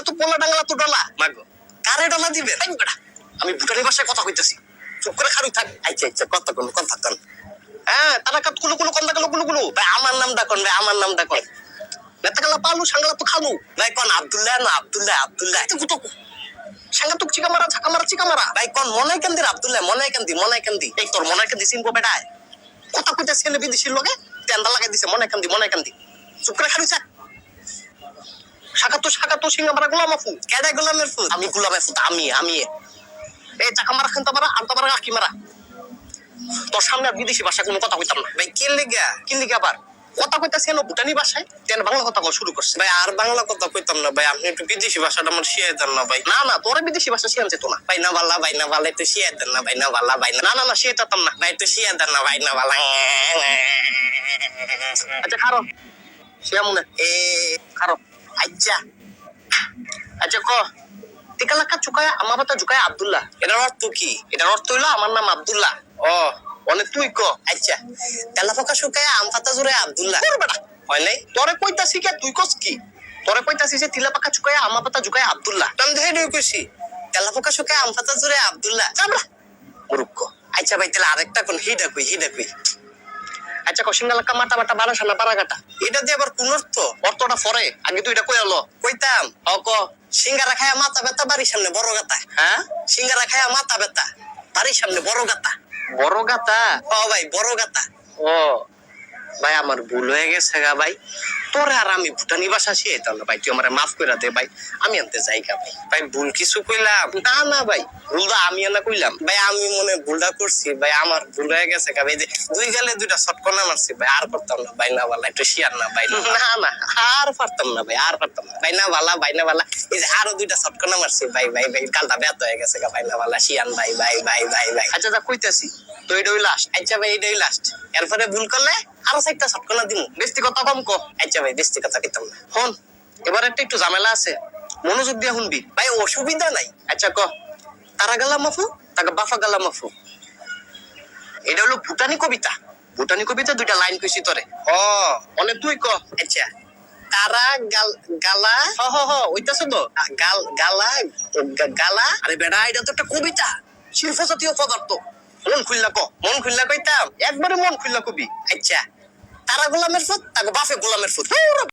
তো তো আমি ভুটানি ভাষায় কথা কইতাছি চুপ করে খারুই থাক আচ্ছা আচ্ছা হ্যাঁ তারা কাত কুলু কুলু কন্দা ভাই আমার নাম ডাকন ভাই আমার নাম ডাকন নেতাকালা পালু সাঙ্গালা তো খালু ভাই কোন আব্দুল্লাহ না আব্দুল্লাহ আব্দুল্লাহ তুই কুতো সাঙ্গা তুক চিকা মারা ঝাকা মারা চিকা মারা। ভাই কোন মনে কেন দির আব্দুল্লাহ মনে কেন দি মনে কেন দি এই তোর মনে কেন দি সিনবো বেটায় কথা কইতে ছেলে বিদেশির লগে? তেন্দা লাগাই দিছে মনে কেন দি মনে কেন দি চুপ করে খালি থাক। শাখা তো শাখা তো সিঙ্গা মারা গোলাম আফু কেডা গোলামের ফুট আমি গোলামের ফুট আমি আমি। এই চাকা মারা খান্তা মারা আন্তা মারা আকি মারা। তোর সামনে আর বিদেশি ভাষা কোনো কথা কইতাম না। ভাই কে লেগা? কি লেগা আবার? কথা কইতাছি এনো ভুটানি ভাষায়। তেন বাংলা কথা শুরু করছে। ভাই আর বাংলা কথা কইতাম না ভাই। আপনি একটু বিদেশি ভাষাটা আমার শিয়াই দেন না ভাই। না না তোরে বিদেশি ভাষা শিয়ানছে তো না। ভাই না বাল্লা ভাই না বাল্লা একটু শিয়াই দেন না ভাই না বাল্লা ভাই না না না শিয়াই দিতাম না। ভাই একটু শিয়াই দেন না ভাই না বাল্লা আচ্ছা খারো। শিয়া মনে। এ খারো। আচ্ছা আচ্ছা ক? টিকালাকা চুকায় আমার বাতা জুকায় আব্দুল্লাহ। এটার অর্থ কি? এটার অর্থ হইল আমার নাম আব্দুল্লাহ। ও অনেক তুই ক? আচ্ছা। তেলা ফোকা শুকায় আম পাতা জুড়ে আব্দুল্লাহ। বেটা। হয় নাই? তোরে কইতাছি কে? তুই কস কি? তোরে কইতাছি যে তিলা পাকা চুকায় আমা পাতা জুকায় আব্দুল্লাহ। আমি ধরে ডুই কইছি। তেলা ফোকা শুকায় আম পাতা জুড়ে আব্দুল্লাহ। যাবড়া মুরুক্ক আচ্ছা ভাই তাহলে আরেকটা কোন হিডা কই হিডা কই আচ্ছা কসিঙ্গালাকা মাটা মাটা বারাসানা বারাগাটা এটা দিয়ে আবার কোন অর্থ? অর্থটা পরে আগে তুই এটা কই আলো কইতাম। অক সিঙ্গারা খায়া মাথা ব্যথা বাড়ির সামনে বড় গাতা হ্যাঁ? সিঙ্গারা খায়া মাথা ব্যথা বাড়ির সামনে বড় গাতা বড় গাতা ও ভাই বড় গাতা ও। ভাই আমার ভুল হয়ে গেছে গা ভাই। তোরে আর আমি ভুটানি ভাষা শিখাইতাম না ভাই তুই আমার মাফ করে দে ভাই আমি আনতে যাই গা ভাই। ভাই ভুল কিছু কইলাম? না না ভাই ভুলটা আমি না কইলাম। ভাই আমি মনে ভুলটা করছি ভাই আমার ভুল হয়ে গেছে গা ভাই। যে দুই গালে দুইটা শটকনা মারছি ভাই আর পারতাম না ভাই না বালা একটু শিয়ার না ভাই না না আর পারতাম না ভাই আর পারতাম না। ভাই না বালা ভাই না বালা। এই যে আরও দুইটা শটকনা মারছি ভাই ভাই ভাই কালটা ব্যথ হয়ে গেছে গা ভাই না বালা শিয়ান ভাই ভাই ভাই ভাই ভাই। আচ্ছা যা কইতাছি তো এটাই লাস্ট আচ্ছা ভাই এটাই লাস্ট এরপরে ভুল করলে? আরও চারটা শটকনা দিমু। বেশি কথা কম কো। আচ্ছা ভাই বেশি কথা কইতাম না। হন এবার একটা একটু ঝামেলা আছে। মনোযোগ দিয়ে শুনবি। ভাই অসুবিধা নাই। আচ্ছা ক। তারা গালা মাফু তাকে বাফা গালা মাফু। এটা হলো ভুটানি কবিতা। ভুটানি কবিতা দুইটা লাইন কইছি তোরে। ও অনেক তুই ক। আচ্ছা। তারা গাল গালা। হ হ হ ওইটাছে তো। গাল গালা গালা। আরে বেড়া এটা তো একটা কবিতা। শিল্প জাতীয় পদার্থ। মন খুললা ক। মন খুললা কইতাম। একবারে মন খুললা কবি। আচ্ছা। তারা গোলামের ফুট তাকে বাফে গোলামের ফুট